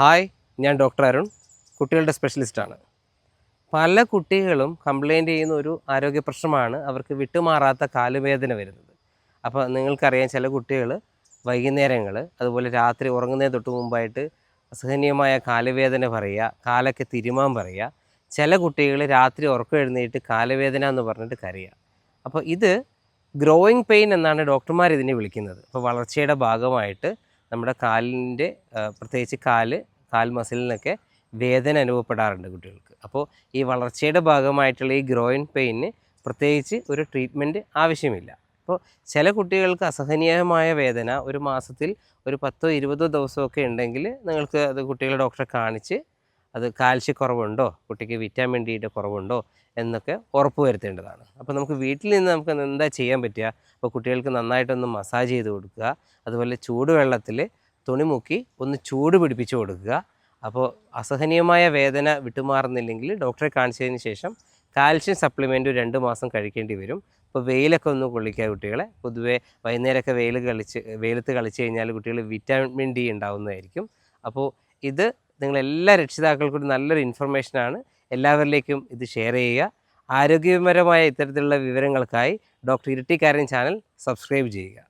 Hi ഞാൻ doctor Arun കുട്ടികളുടെ സ്പെഷ്യലിസ്റ്റാണ്. പല കുട്ടികളും കംപ്ലൈന്റ് ചെയ്യുന്ന ഒരു ആരോഗ്യ പ്രശ്നമാണ് അവർക്ക് വിട്ടുമാറാത്ത കാലുവേദന വരുന്നത്. അപ്പോൾ നിങ്ങൾക്കറിയാം ചില കുട്ടികൾ വൈകുന്നേരങ്ങൾ അതുപോലെ രാത്രി ഉറങ്ങുന്നതിന് തൊട്ട് മുമ്പായിട്ട് അസഹനീയമായ കാലുവേദന പറയുക കാലൊക്കെ തിരുമാൻ പറയുക ചില കുട്ടികൾ രാത്രി ഉറക്കം എഴുന്നേറ്റ് കാലുവേദന എന്ന് പറഞ്ഞിട്ട് കരയുക. അപ്പോൾ ഇത് ഗ്രോയിങ് പെയിൻ എന്നാണ് ഡോക്ടർമാർ ഇതിനെ വിളിക്കുന്നത്. അപ്പോൾ വളർച്ചയുടെ ഭാഗമായിട്ട് നമ്മുടെ കാലിന്റെ പ്രത്യേകിച്ച് കാൽ കാൽ മസിലിനൊക്കെ വേദന അനുഭവപ്പെടാറുണ്ട് കുട്ടികൾക്ക്. അപ്പോൾ ഈ വളർച്ചയുടെ ഭാഗമായിട്ടുള്ള ഈ ഗ്രോയിൻ പെയിന് പ്രത്യേകിച്ച് ഒരു ട്രീറ്റ്മെന്റ് ആവശ്യമില്ല. അപ്പോൾ ചില കുട്ടികൾക്ക് അസഹനീയമായ വേദന ഒരു മാസത്തിൽ ഒരു പത്തോ ഇരുപതോ ദിവസമൊക്കെ ഉണ്ടെങ്കിൽ നിങ്ങൾക്ക് അത് കുട്ടികളെ ഡോക്ടറെ കാണിച്ച് അത് കാൽസ്യക്കുറവുണ്ടോ കുട്ടിക്ക് വിറ്റാമിൻ ഡിയുടെ കുറവുണ്ടോ? എന്നൊക്കെ ഉറപ്പ് വരുത്തേണ്ടതാണ്. അപ്പോൾ നമുക്ക് വീട്ടിൽ നിന്ന് നമുക്ക് എന്താ ചെയ്യാൻ പറ്റുക? അപ്പോൾ കുട്ടികൾക്ക് നന്നായിട്ടൊന്ന് മസാജ് ചെയ്ത് കൊടുക്കുക. അതുപോലെ ചൂടുവെള്ളത്തിൽ തുണി മുക്കി ഒന്ന് ചൂട് പിടിപ്പിച്ചു കൊടുക്കുക. അപ്പോൾ അസഹനീയമായ വേദന വിട്ടുമാറുന്നില്ലെങ്കിൽ ഡോക്ടറെ കാണിച്ചതിന് ശേഷം കാൽഷ്യം സപ്ലിമെന്റ് രണ്ട് മാസം കഴിക്കേണ്ടി വരും. ഇപ്പോൾ വെയിലൊക്കെ ഒന്ന് കൊള്ളിക്കുക കുട്ടികളെ. പൊതുവേ വൈകുന്നേരമൊക്കെ വെയിൽ കളിച്ച് വെയിലത്ത് കളിച്ച് കഴിഞ്ഞാൽ കുട്ടികൾ വിറ്റാമിൻ ഡി ഉണ്ടാവുന്നതായിരിക്കും. അപ്പോൾ ഇത് നിങ്ങളെല്ലാ രക്ഷിതാക്കൾക്കും നല്ലൊരു ഇൻഫർമേഷനാണ് എല്ലാവരിലേക്കും ഇത് ഷെയർ ചെയ്യുക. ആരോഗ്യപരമായ ഇത്തരത്തിലുള്ള വിവരങ്ങൾക്കായി ഡോക്ടർ ഇരട്ടിക്കാരൻ ചാനൽ സബ്സ്ക്രൈബ് ചെയ്യുക.